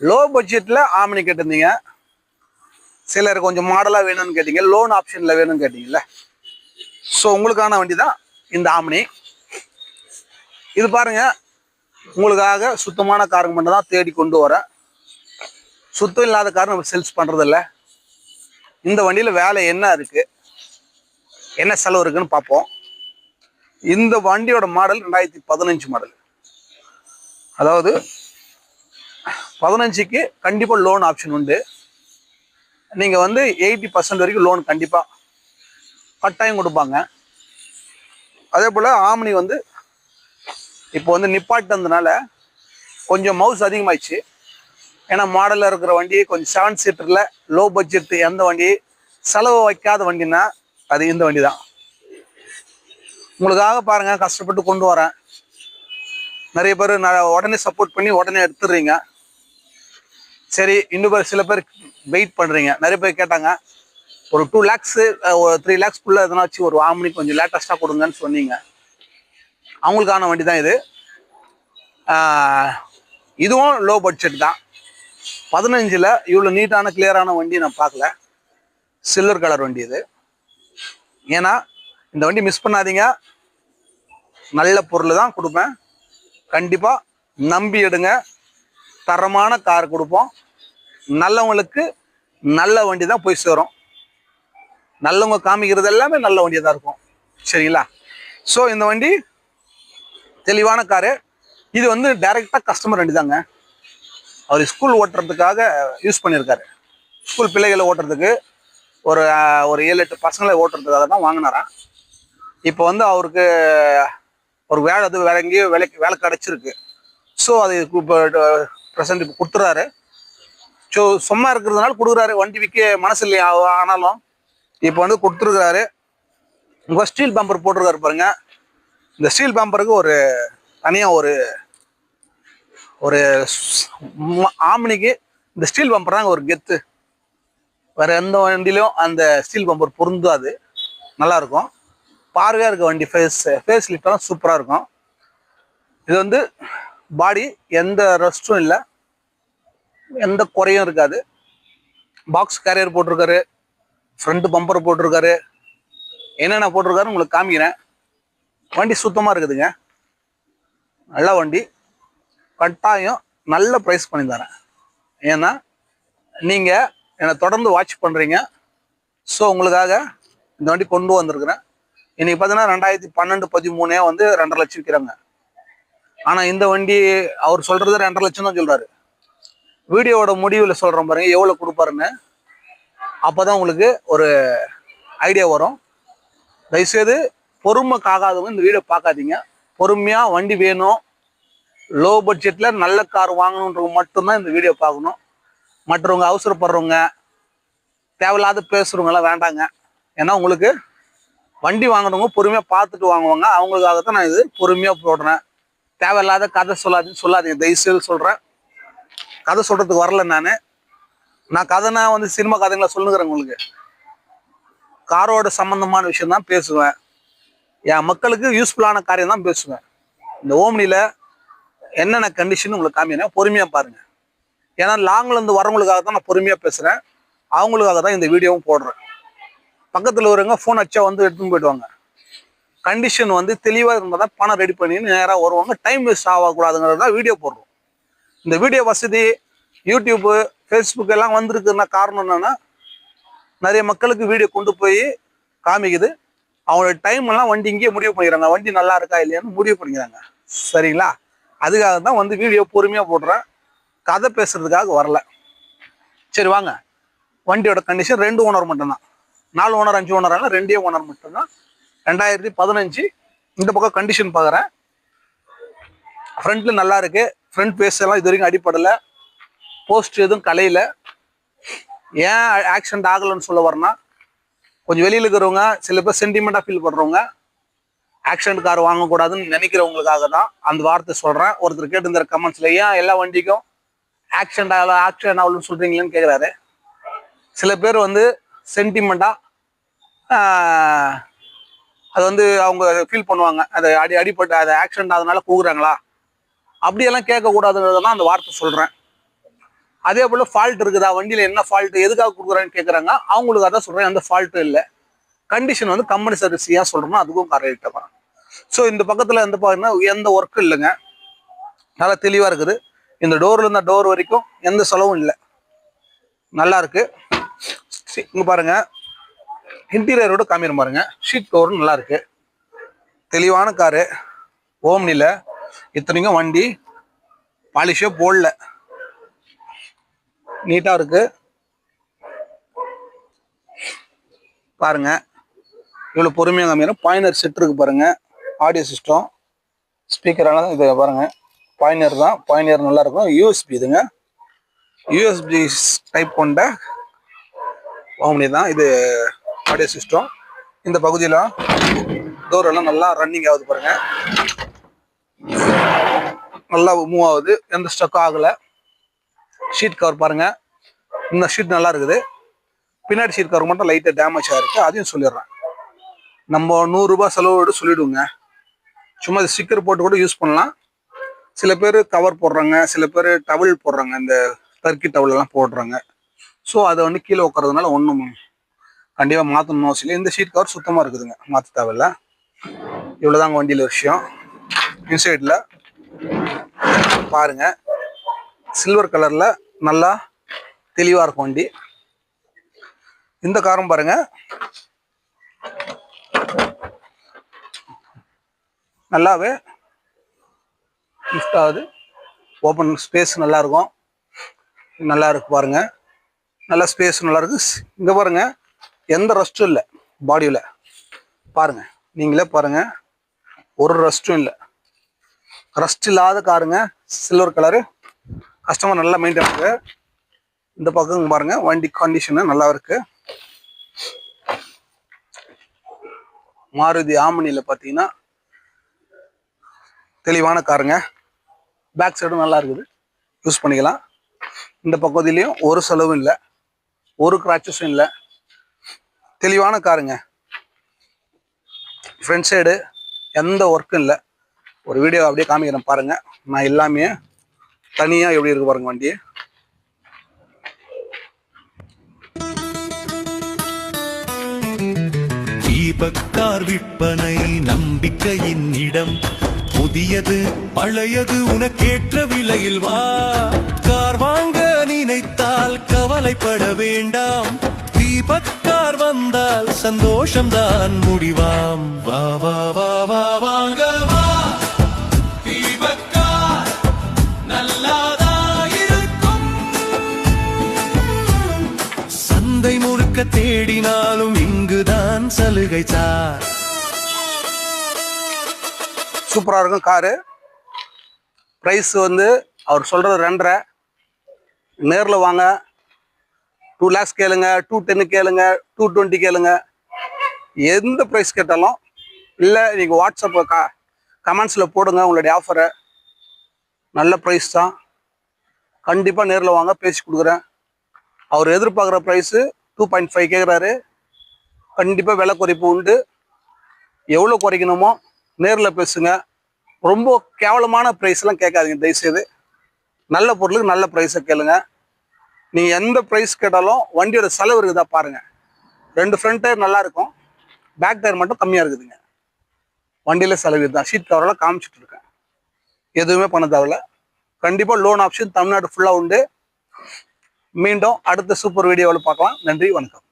Low பட்ஜெட்டில் ஆமணி கேட்டிருந்தீங்க. சிலர் கொஞ்சம் மாடலாக வேணும்னு கேட்டீங்க. லோன் ஆப்ஷனில் வேணும்னு கேட்டீங்கல்ல. ஸோ உங்களுக்கான வண்டி தான் இந்த ஆமணி. இது பாருங்க. உங்களுக்காக சுத்தமான காருங்க மட்டும் தான் தேடி கொண்டு வரேன் சுத்தம் இல்லாத கார் நம்ம சேல்ஸ் பண்ணுறதில்ல இந்த வண்டியில் வேலை என்ன இருக்குது என்ன செலவு இருக்குன்னு பார்ப்போம். இந்த வண்டியோட மாடல் ரெண்டாயிரத்தி பதினஞ்சு மாடல் அதாவது பதினஞ்சுக்கு கண்டிப்பாக லோன் ஆப்ஷன் உண்டு. நீங்கள் வந்து எயிட்டி பர்சன்ட் வரைக்கும் லோன் கண்டிப்பாக கட்டாயம் கொடுப்பாங்க. அதே போல் ஆம்னி வந்து இப்போ வந்து நிப்பாட்டினதுனால கொஞ்சம் மவுஸ் அதிகமாயிடுச்சு. ஏன்னா மாடலில் இருக்கிற வண்டி கொஞ்சம் செவன் சீட்டரில் லோ பட்ஜெட் எந்த வண்டி செலவு வைக்காத வண்டின்னா அது இந்த வண்டி தான் உங்களுக்காக பாருங்கள் கஷ்டப்பட்டு கொண்டு வரேன். நிறைய பேர் நான் உடனே சப்போர்ட் பண்ணி உடனே எடுத்துடுறீங்க. சரி இன்னும் பேர் சில பேர் வெயிட் பண்ணுறீங்க நிறைய பேர் கேட்டாங்க ஒரு டூ லேக்ஸு ஒரு த்ரீ லேக்ஸ்க்குள்ளே எதனாச்சும் ஒரு ஆம்னி கொஞ்சம் லேட்டஸ்ட்டாக கொடுங்கன்னு சொன்னீங்க. அவங்களுக்கான வண்டி தான் இது. இதுவும் லோ பட்ஜெட் தான். பதினஞ்சில் இவ்வளோ நீட்டான கிளியரான வண்டி நான் பார்க்கல. சில்வர் கலர் வண்டி இது. ஏன்னா இந்த வண்டி மிஸ் பண்ணாதீங்க. நல்ல பொருள் தான் கொடுப்பேன். கண்டிப்பாக நம்பி எடுங்க. தரமான கார் கொடுப்போம். நல்லவங்களுக்கு நல்ல வண்டி தான் போய் சேரும். நல்லவங்க காமிக்கிறது எல்லாமே நல்ல வண்டியாக தான் இருக்கும். சரிங்களா? ஸோ இந்த வண்டி தெளிவான காரு. இது வந்து டைரெக்டாக கஸ்டமர் வண்டி தாங்க அவர் ஸ்கூல் ஓட்டுறதுக்காக யூஸ் பண்ணியிருக்காரு ஸ்கூல் பிள்ளைகளை ஓட்டுறதுக்கு ஒரு ஒரு ஏழு எட்டு பசங்களை ஓட்டுறதுக்காக தான் வாங்கினாராம். இப்போ வந்து அவருக்கு ஒரு வேலை அது வேற எங்கேயோ வேலைக்கு வேலை கிடச்சிருக்கு ஸோ அது இப்போ ப்ரெசன்ட் இப்போ கொடுத்துறாரு. ஸோ சும்மா இருக்கிறதுனால கொடுக்குறாரு. வண்டி விற்க மனசு இல்லையா? ஆனாலும் இப்போ வந்து கொடுத்துருக்குறாரு. உங்கள் ஸ்டீல் பம்பர் போட்டிருக்காரு பாருங்க. இந்த ஸ்டீல் பம்பருக்கு ஒரு தனியாக ஒரு ஒரு ஆம்னிக்கு இந்த ஸ்டீல் பம்பர் தாங்க ஒரு கெத்து. வேற எந்த வண்டியிலும் அந்த ஸ்டீல் பம்பர் பொருந்தாது. நல்லா இருக்கும் பார்வையாக இருக்க வண்டி ஃபேஸ் ஃபேஸ் லிஃப்டெல்லாம் சூப்பராக இருக்கும். இது வந்து பாடி எந்த ரெஸ்ட்டும் இல்லை. எந்த குறையும் இருக்காது. பாக்ஸ் கேரியர் போட்டிருக்காரு. ஃப்ரண்ட் பம்பர் போட்டிருக்காரு. என்னென்ன போட்டிருக்காரு உங்களுக்கு காமிக்கிறேன். வண்டி சுத்தமாக இருக்குதுங்க. நல்ல வண்டி. கட்டாயம் நல்ல ப்ரைஸ் பண்ணி தரேன் ஏன்னா நீங்கள் என்னை தொடர்ந்து வாட்ச் பண்ணுறீங்க ஸோ உங்களுக்காக இந்த வண்டி கொண்டு வந்திருக்கிறேன். இன்றைக்கி பார்த்தீங்கன்னா ரெண்டாயிரத்தி பன்னெண்டு பதிமூணே வந்து ரெண்டரை லட்சம் விற்கிறாங்க ஆனால் இந்த வண்டி அவர் சொல்கிறது ரெண்டரை லட்சம் தான் சொல்கிறாரு வீடியோவோட முடிவில் சொல்கிறோம் பாருங்க எவ்வளோ கொடுப்பாருன்னு. அப்போ தான் உங்களுக்கு ஒரு ஐடியா வரும். தயவுசெய்து பொறுமை காக்காதவங்க இந்த வீடியோ பார்க்காதீங்க. பொறுமையாக வண்டி வேணும். லோ பட்ஜெட்டில் நல்ல கார் வாங்கணுன்றவங்க மட்டும்தான் இந்த வீடியோ பார்க்கணும். மற்றவங்க அவசரப்படுறவங்க தேவையில்லாத பேசுகிறவங்களாம் வேண்டாங்க. ஏன்னா உங்களுக்கு வண்டி வாங்குறவங்க பொறுமையாக பார்த்துட்டு வாங்குவாங்க. அவங்களுக்காக தான் நான் இது பொறுமையாக போடுறேன். தேவையில்லாத கதை சொல்லாது சொல்லாதீங்க. தயவுசெய்து சொல்கிறேன் கதை சொல்கிறதுக்கு வரல நான். நான் கதைனா வந்து சினிமா கதைங்களை சொல்லுங்கிறேன் உங்களுக்கு. காரோட சம்மந்தமான விஷயம் தான் பேசுவேன். என் மக்களுக்கு யூஸ்ஃபுல்லான காரியம் தான் பேசுவேன். இந்த ஓம்னியில் என்னென்ன கண்டிஷன் உங்களுக்கு காமினா பொறுமையாக பாருங்கள் ஏன்னா லாங்லேருந்து வரவங்களுக்காக தான் நான் பொறுமையாக பேசுகிறேன் அவங்களுக்காக தான் இந்த வீடியோவும் போடுறேன். பக்கத்தில் ஒருவங்க ஃபோன் அச்சா வந்து எடுத்துன்னு போயிடுவாங்க. கண்டிஷன் வந்து தெளிவாக இருந்தால் தான் பணம் ரெடி பண்ணி நேராக வருவாங்க. டைம் வேஸ்ட் ஆகக்கூடாதுங்கிறது தான் வீடியோ போடுறோம். இந்த வீடியோ வசதி யூடியூப்பு ஃபேஸ்புக் எல்லாம் வந்திருக்குன்னா காரணம் என்னென்னா நிறைய மக்களுக்கு வீடியோ கொண்டு போய் காமிக்குது. அவங்களோட டைம் எல்லாம் வண்டி இங்கேயே முடிவு பண்ணிக்கிறாங்க. வண்டி நல்லா இருக்கா இல்லையான்னு முடிவு பண்ணிக்கிறாங்க. சரிங்களா? அதுக்காக தான் வந்து வீடியோ பொறுமையாக போடுறேன். கதை பேசுறதுக்காக வரல. சரி வாங்க. வண்டியோட கண்டிஷன் ரெண்டு ஓனர் மட்டும்தான். நாலு ஓனர் அஞ்சு ஓனர் ஆனால் ரெண்டே ஓனர் மட்டும்தான். ரெண்டாயிரத்தி பதினஞ்சு இந்த பக்கம் கண்டிஷன் பார்க்குறேன். ஃப்ரண்ட்ல நல்லா இருக்கு. ஃப்ரண்ட் பேஸ் எல்லாம் இது வரைக்கும் அடிப்படலை. போஸ்ட் எதுவும் கலையில. ஏன் ஆக்சிடென்ட் ஆகலைன்னு சொல்ல வரனா கொஞ்சம் வெளியில் இருக்கிறவங்க சில பேர் சென்டிமெண்ட்டாக ஃபீல் பண்ணுறவங்க ஆக்சிடென்ட் கார் வாங்கக்கூடாதுன்னு நினைக்கிறவங்களுக்காக தான் அந்த வார்த்தை சொல்கிறேன் ஒருத்தர் கேட்டிருந்தார் கமெண்ட்ஸில் ஏன் எல்லா வண்டிக்கும் ஆக்சிடென்ட் ஆகல ஆக்சிடென்ட் ஆகலன்னு சொல்கிறீங்களேன்னு கேட்குறாரு சில பேர் வந்து சென்டிமெண்ட்டாக அது வந்து அவங்க ஃபீல் பண்ணுவாங்க. அதை அடி அடிப்பட்டு அது ஆக்சிடென்ட் ஆகுதுனால கூகுறாங்களா அப்படியெல்லாம் கேட்கக்கூடாதுன்றதெல்லாம் அந்த வார்த்தை சொல்கிறேன் அதே போல் ஃபால்ட் இருக்குதா? வண்டியில் என்ன ஃபால்ட்டு எதுக்காக கொடுக்குறான்னு கேட்குறாங்க. அவங்களுக்கு அதான் சொல்கிறேன் எந்த ஃபால்ட்டும் இல்லை. கண்டிஷன் வந்து கம்பெனி சர்வீஸ் ஏன் சொல்றோமோ அதுக்கும் கரெக்டாக தான் ஸோ இந்த பக்கத்தில் வந்து பார்த்தீங்கன்னா எந்த ஒர்க்கும் இல்லைங்க. நல்லா தெளிவாக இருக்குது. இந்த டோரில் இருந்த டோர் வரைக்கும் எந்த செலவும் இல்லை. நல்லா இருக்கு. சி- பாருங்கள் இன்டீரியரோட காமிடும் பாருங்க. ஷீட் கவரும் நல்லா இருக்கு. தெளிவான காரு ஓம்னில இத்தனைக்கும் வண்டி. பாலிஷே போடல. நீட்டா இருக்கு. பாருங்க. இவ்வளோ பொறுமையாக காமிக்கிறேன். பாயினர் செட் இருக்கு பாருங்க. ஆடியோ சிஸ்டம் ஸ்பீக்கரான இது பாருங்க. பாயினர் தான். பாயினர் நல்லா இருக்கும். யூஎஸ்பி இதுங்க. யூஎஸ்பி டைப் கொண்ட ஓம்னி தான். இது ஆடியோ சிஸ்டம். இந்த பகுதியில் டோர் எல்லாம் நல்லா ரன்னிங் ஆகுது பாருங்க. நல்லா மூவ் ஆகுது. எந்த ஸ்டக்கும் ஆகல. ஷீட் கவர் பாருங்க. இந்த ஷீட் நல்லா இருக்குது. பின்னாடி ஷீட் கவர் மட்டும் லைட்டாக டேமேஜ் ஆகிருக்கு அதையும் சொல்லிடுறேன். நம்ம நூறுரூபா செலவோடு சொல்லிவிடுவோங்க சும்மா இது ஸ்டிக்கர் போட்டு கூட யூஸ் பண்ணலாம். சில பேர் கவர் போடுறாங்க. சில பேர் டவல் போடுறாங்க. இந்த டர்க்கி டவல் எல்லாம் போடுறாங்க. ஸோ அதை வந்து கீழே உட்கறதுனால ஒன்றும் கண்டிப்பாக மாற்றணும் அவசியம் இல்லை இந்த சீட் கவர் சுத்தமாக இருக்குதுங்க. மாற்ற தேவையில்ல. இவ்வளோதாங்க வண்டியில் விஷயம். இன்சைடில் பாருங்க. சில்வர் கலரில் நல்லா தெளிவாக இருக்கும் வண்டி. இந்த காரம் பாருங்க. நல்லாவே லிஃப்ட் ஆகுது. ஓப்பன் ஸ்பேஸ் நல்லா இருக்கும் நல்லா இருக்கு பாருங்க. நல்லா ஸ்பேஸ் நல்லா இருக்கு இங்க பாருங்க. எந்த ரெஸ்ட்டும் இல்லை. பாடியில் பாருங்க. நீங்களே பாருங்க. ஒரு ரெஸ்ட்டும் இல்லை. ரஸ்ட் இல்லாத காருங்க சில்வர் கலரு கஸ்டமர் நல்லா மெயின்டைன் இருக்கு இந்த பக்கம் பாருங்க. வண்டி கண்டிஷனு நல்லா இருக்கு. மாருதி ஆமணியில் பார்த்தீங்கன்னா தெளிவான காருங்க பேக் சைடும் நல்லா இருக்குது. யூஸ் பண்ணிக்கலாம். இந்த பக்கத்துலேயும் ஒரு செலவும் இல்லை. ஒரு கிராச்சஸும் இல்லை. தெளிவான காருங்க. ஃப்ரண்ட் சைடு எந்த ஒர்க்கும் இல்லை. ஒரு வீடியோ அப்படியே காமிக்கிறேன் பாருங்க. நான் எல்லாமே தனியாக எப்படி இருக்கு பாருங்க வண்டி. தீபக்கார் விற்பனை நம்பிக்கையின் இடம். புதியது பழையது உனக்கேற்ற விலையில் வா. கார் வாங்க நினைத்தால் கவலைப்பட வேண்டாம். தீபக்கார் வந்தால் சந்தோஷம்தான். முடிவாம். வா வா வா வா வாங்க வா. தீபக்கார் நல்லாதா இருக்கும் சந்தை முழுக்க தேடினாலும் இங்குதான் சலுகை சார். சூப்பரா இருக்கும் காரு. ப்ரைஸ் வந்து அவர் சொல்றது ரெண்டரை. நேர்ல வாங்க. டூ லேக்ஸ் கேளுங்க டூ டென்னு கேளுங்க டூ டுவெண்ட்டி கேளுங்க. எந்த ப்ரைஸ் கேட்டாலும் இல்லை நீங்கள் வாட்ஸ்அப்பை க கமெண்ட்ஸில் போடுங்க உங்களுடைய ஆஃபரை நல்ல ப்ரைஸ் தான். கண்டிப்பாக நேரில் வாங்க பேசி கொடுக்குறேன். அவர் எதிர்பார்க்குற ப்ரைஸு டூ பாயிண்ட் ஃபைவ் கேட்குறாரு கண்டிப்பாக விலை குறைப்பு உண்டு. எவ்வளோ குறைக்கணுமோ நேரில் பேசுங்க. ரொம்ப கேவலமான ப்ரைஸ்லாம் கேட்காதீங்க தயவுசெய்து. நல்ல பொருளுக்கு நல்ல ப்ரைஸை கேளுங்கள் நீங்கள் எந்த ப்ரைஸ் கேட்டாலும் வண்டியோட செலவு இருக்குதா பாருங்கள் ரெண்டு ஃப்ரண்ட் டயர் நல்லா இருக்கும். பேக் டயர் மட்டும் கம்மியாக இருக்குதுங்க. வண்டியில் செலவு தான் ஷீட் கவரெல்லாம் காமிச்சிட்டு இருக்கேன். எதுவுமே பண்ண தேவையில்ல. கண்டிப்பாக லோன் ஆப்ஷன் தமிழ்நாடு ஃபுல்லாக உண்டு. மீண்டும் அடுத்த சூப்பர் வீடியோவில் பார்க்கலாம். நன்றி வணக்கம்.